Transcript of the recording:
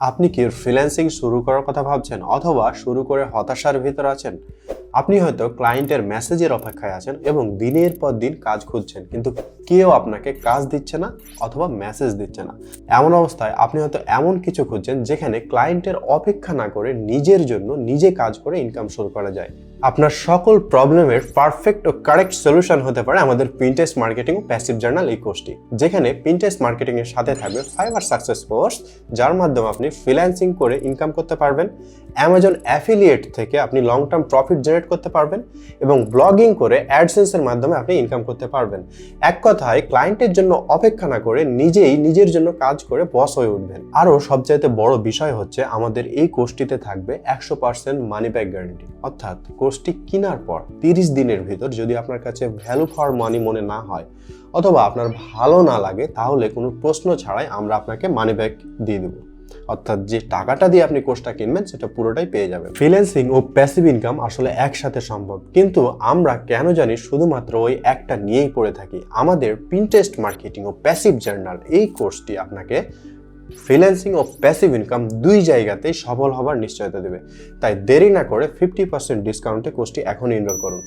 আপনি কি ফ্রিল্যান্সিং শুরু করার কথা ভাবছেন অথবা শুরু করে হতাশার ভিতর আছেন? আপনি হয়তো ক্লায়েন্টের মেসেজের অপেক্ষায় আছেন এবং দিনের পর দিন কাজ খুঁজছেন, কিন্তু কেউ আপনাকে কাজ দিচ্ছে না অথবা মেসেজ দিচ্ছে না। এমন অবস্থায় আপনি হয়তো এমন কিছু খুঁজছেন যেখানে ক্লায়েন্টের অপেক্ষা না করে নিজের জন্য নিজে কাজ করে ইনকাম শুরু করা যায়। আপনার সকল প্রবলেমের পারফেক্ট ও কারেক্ট সলিউশন হতে পারে আমাদের প্রিন্টেস্ট মার্কেটিং প্যাসিভ জার্নাল এই কোর্সটি, যেখানে প্রিন্টেস্ট মার্কেটিং এর সাথে থাকবে ফাইবার সাকসেস কোর্স যার মাধ্যমে আপনি ফ্রিল্যান্সিং করে ইনকাম করতে পারবেন অ্যামাজন অ্যাফিলিয়েট থেকে আপনি লং টার্ম প্রফিট জেনারেট করতে পারবেন, এবং ব্লগিং করে অ্যাডসেন্সের মাধ্যমে আপনি ইনকাম করতে পারবেন। এক কথায় ক্লায়েন্টের জন্য অপেক্ষা না করে নিজেই নিজের জন্য কাজ করে বস হয়ে উঠবেন। আরও সবচাইতে বড় বিষয় হচ্ছে, আমাদের এই কোর্সটিতে থাকবে একশো পার্সেন্ট মানি ব্যাক গ্যারান্টি অর্থাৎ কোর্সটি কেনার পর তিরিশ দিনের ভিতর যদি আপনার কাছে ভ্যালু ফর মানি মনে না হয় অথবা আপনার ভালো না লাগে, তাহলে কোনো প্রশ্ন ছাড়াই আমরা আপনাকে মানি ব্যাক দিয়ে দেবো। অর্থাৎ যে টাকাটা দিয়ে আপনি কোর্সটা কিনবেন, সেটা পুরোটাই পেয়ে যাবেন। ফ্রিল্যান্সিং ও প্যাসিভ ইনকাম আসলে একসাথে সম্ভব। কিন্তু আমরা কেন জানি শুধুমাত্র ওই একটা নিয়েই পড়ে থাকি। আমাদের প্রিন্টেস্ট মার্কেটিং ও প্যাসিভ জার্নাল এই কোর্সটি আপনাকে ফ্রিল্যান্সিং ও প্যাসিভ ইনকাম দুই জায়গাতেই সফল হবার নিশ্চয়তা দেবে। তাই দেরি না করে ফিফটি পার্সেন্ট ডিসকাউন্টে কোর্সটি এখন এনরোল করুন।